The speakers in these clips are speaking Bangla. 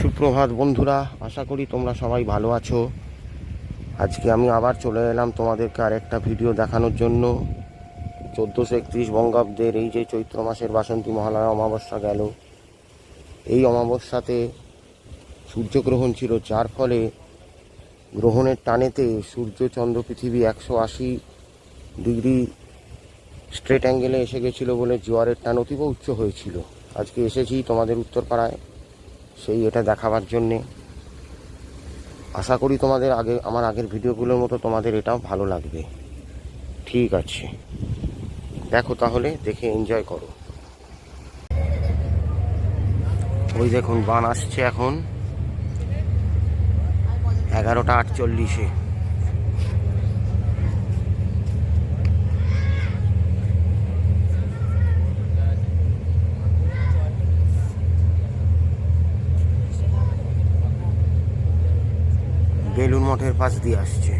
সুপ্রভাত বন্ধুরা, আশা করি তোমরা সবাই ভালো আছো। আজকে আমি আবার চলে এলাম তোমাদেরকে আরেকটা ভিডিও দেখানোর জন্য। চোদ্দোশো একত্রিশ বঙ্গাব্দের এই যে চৈত্র মাসের বাসন্তী মহালয়া অমাবস্যা গেল। এই অমাবস্যাতে সূর্যগ্রহণ ছিল, যার ফলে গ্রহণের টানেতে সূর্য, চন্দ্র, পৃথিবী একশো আশি ডিগ্রি স্ট্রেট অ্যাঙ্গেলে এসে গেছিল বলে জোয়ারের টান অতীব উচ্চ হয়েছিল। আজকে এসেছি তোমাদের উত্তরপাড়ায়। সেই এটা দেখাবার জন্যে। আশা করি তোমাদের আগে, আমার আগের ভিডিওগুলোর মতো তোমাদের এটাও ভালো লাগবে। ঠিক আছে। দেখো তাহলে, দেখে এনজয় করো। ওই দেখুন, বান আসছে এখন। এগারোটা আটচল্লিশে। বেলুন মঠের পাশ দিয়ে আসছে।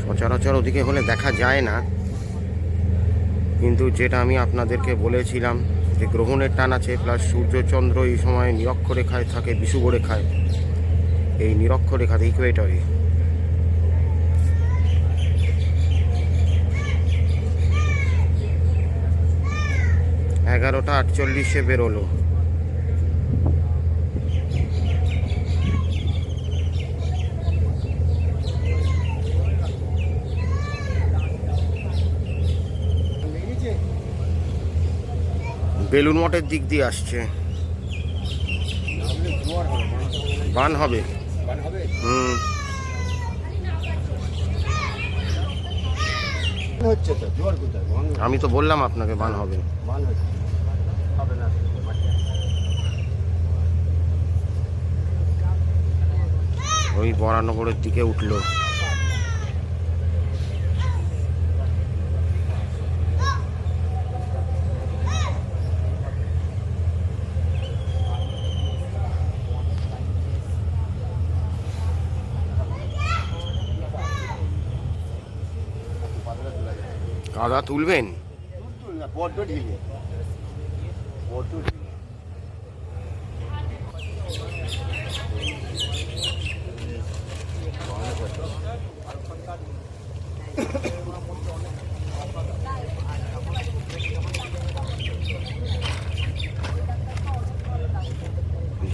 সচরাচর ওদিকে হলে দেখা যায় না। কিন্তু যেটা আমি আপনাদেরকে বলেছিলাম, যে গ্রহণের টান আছে, প্লাস সূর্যচন্দ্র এই সময় নিরক্ষরেখায় থাকে বিষুবরেখায় এই নিরক্ষরেখাতে ইকুয়েটরে এগারোটা আটচল্লিশে বেরোলো। বেলুন মঠের দিক দিয়ে আসছে। বান হবে। হুম। আমি তো বললাম আপনাকে বান হবে। বান হচ্ছে। হবে না ওই বরানগরের দিকে উঠল। কাদা তুলবেন? বড্ড ঢিলে।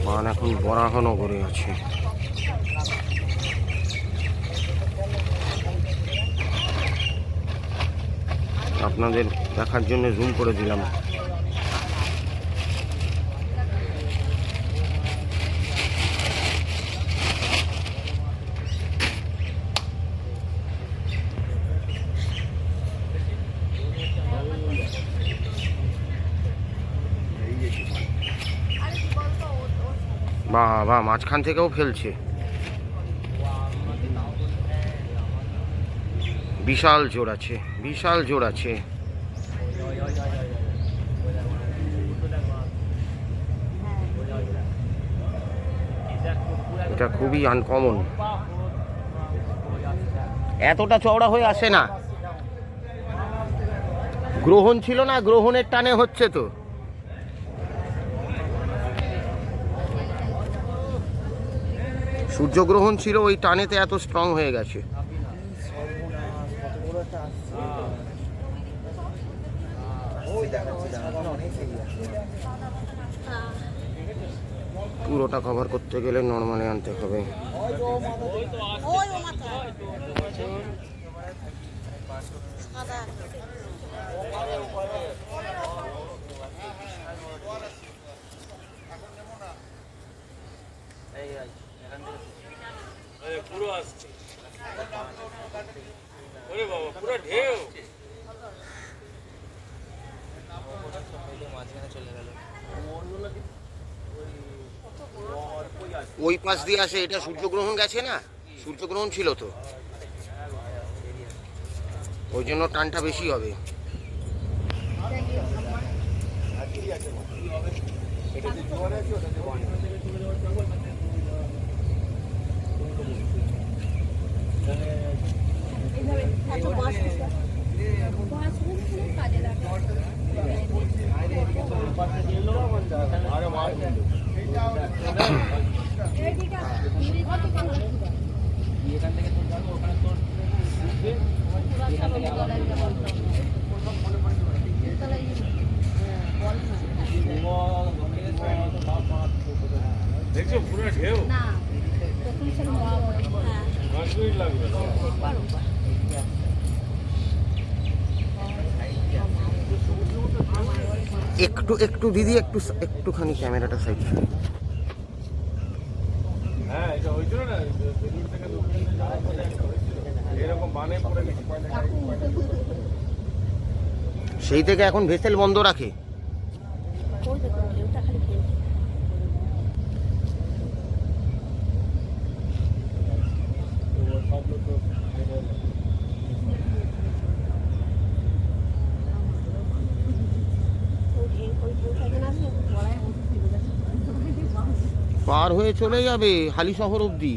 বান এখন বরাহনগরে আছে। আপনাদের দেখার জন্য জুম করে দিলাম বা বা মাঝখান থেকেও ফেলছে। বিশাল জোর আছে, বিশাল জোর আছে। এটা খুবই আনকমন এতটা চওড়া হয়ে আসে না। গ্রহণ ছিল না, গ্রহণের টানে হচ্ছে তো। সূর্যগ্রহণ ছিল ওই টানেতে এত স্ট্রং হয়ে গেছে। পুরোটা কভার করতে গেলে নর্মালে আনতে হবে। সাদা পুরো আসছে। ওরে বাবা, পুরো ঢেউ। ওই পাশ দিয়ে আসে, এটা সূর্যগ্রহণ গেছে না? সূর্যগ্রহণ ছিল তো। ওই জন্য টানটা বেশি হবে। দেখছ পুরো ঢেউ। না তো তুমি সব বাবা হ্যাঁ। 10 মিনিট লাগবে। একটু একটু দিদি একটু একটুখানি ক্যামেরাটা সাইড হ্যাঁ এটা হয়েছিল না থেকে দক্ষিণ যাওয়ার পথে একটা হয়েছিল। এরকম বানে পড়ে সেই থেকে এখন ভেসেল বন্ধ রাখে। পার হয়ে চলে যাবে হালি শহর অবধি।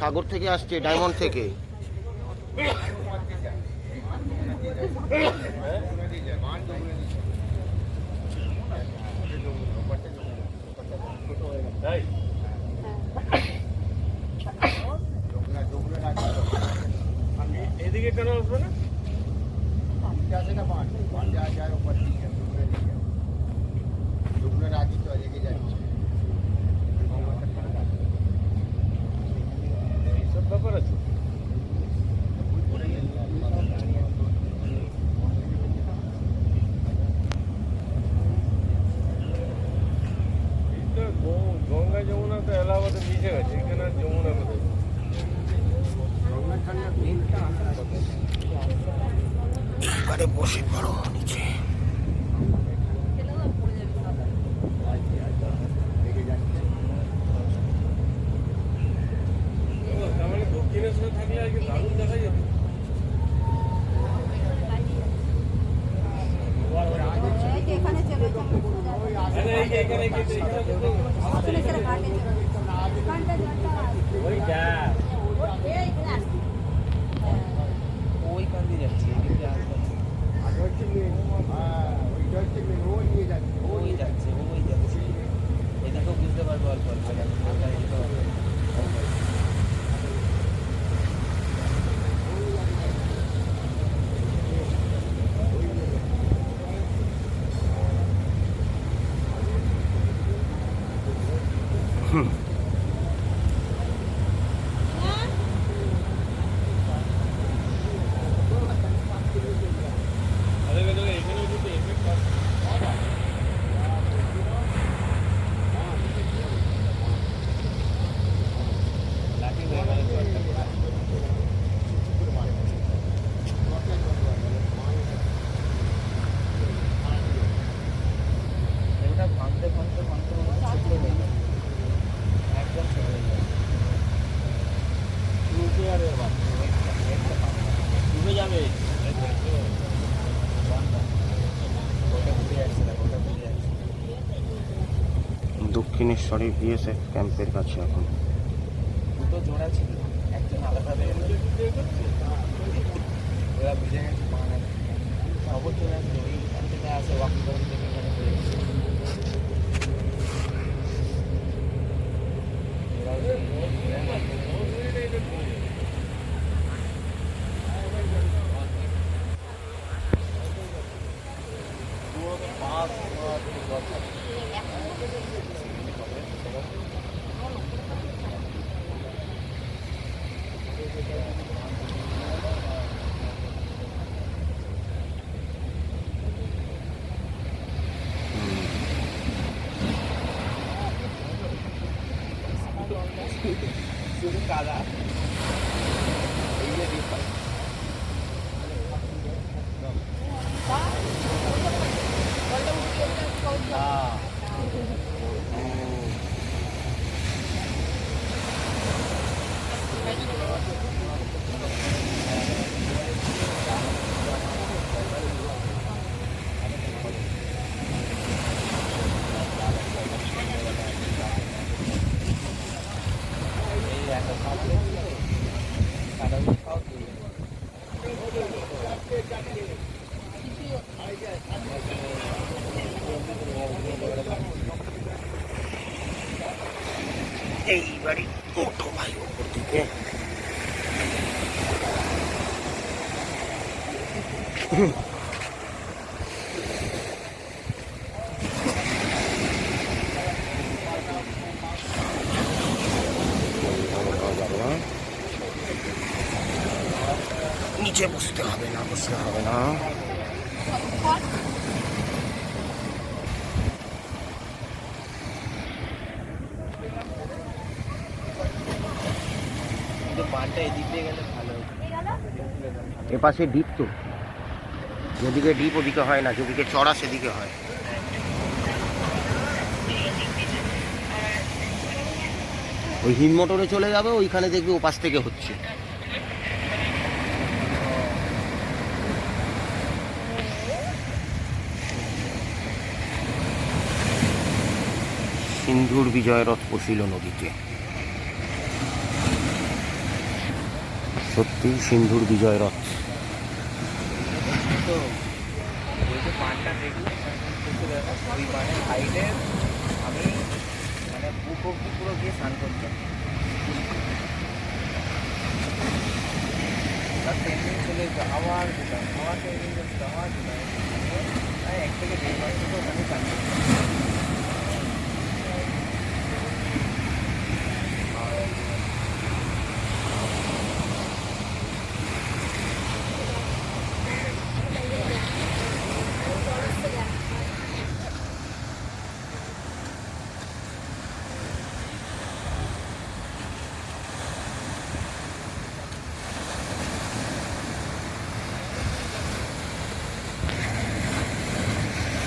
সাগর থেকে আসছে, ডায়মন্ড থেকে। এদিকে কেন আসবে না? ત્યાં છે ને પાંચ પાંચ જાય ઉપર. এবারে বসে পড়ো নিচে ও, তার মানে দক্ষিণেশ্বরে থাকলে আজকে দারুণ দেখা যেত এখানে চলে আরে এই যে এখানে এখানে এখানে তো- ওইটা ওইখান দিয়ে যাচ্ছে এদিকে আসবে না। ওই যাচ্ছে ওই যাচ্ছে এদিকেও বুঝতে পারব অল্প অল্প ওটা এদিকে অল্প অল্প। আরে গেলে এখানেও কিন্তু এফেক্ট আছে লাঠি হয়ে গেল তো একটা করে। ওটা ভাঙতে ভাঙতে ভাঙতে মনে হয় ছোট হয়ে যায় একদম ছোট হয়ে যায় ডুবে আরে বাপ ডুবে যাবে ওটা বুঝে যাচ্ছে না ওটা বুঝে যাচ্ছে দক্ষিণেশ্বরে বিএসএফ ক্যাম্পের কাছে এখন। দুটো জোড়া ছিল একজন আলাদা মানে ওইখান আসে থেকে এই একটা সামনে কাদা খাও তুই এইবারে ওঠো ভাই ওপর দিকে ওকে নিচে বসতে হবে না বসতে হবে না। কিন্তু পানটা এদিক দিয়ে গেলে ভালো হতো এ পাশে ডিপ তো। যেদিকে ডিপ ওদিকে হয় না যেদিকে চড়া সেদিকে হয়। ওই হিম মোটরে চলে যাবে ওইখানে দেখবে ওপাশ থেকে হচ্ছে। সিন্ধুর বিজয় রথ পশিল নদীতে। সত্যি সিন্ধুর বিজয় রথ। তো ওই যে পানটা দেখলে ওই সাইডে আমি মানে গিয়ে স্নান করতাম এক থেকে দেড় মাস থেকে ওখানে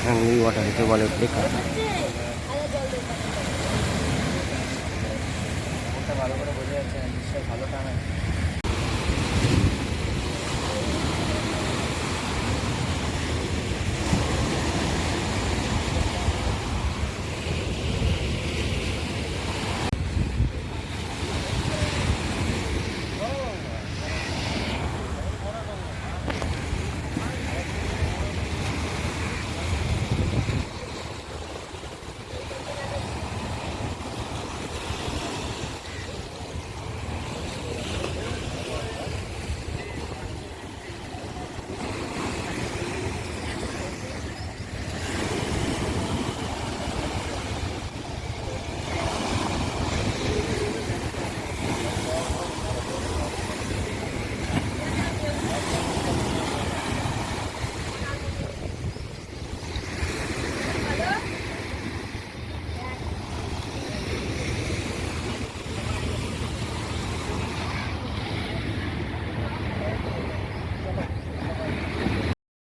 হ্যাংলি ওয়াটার একে বলে ওটা ভালো করে বোঝা যাচ্ছে ভালো টানা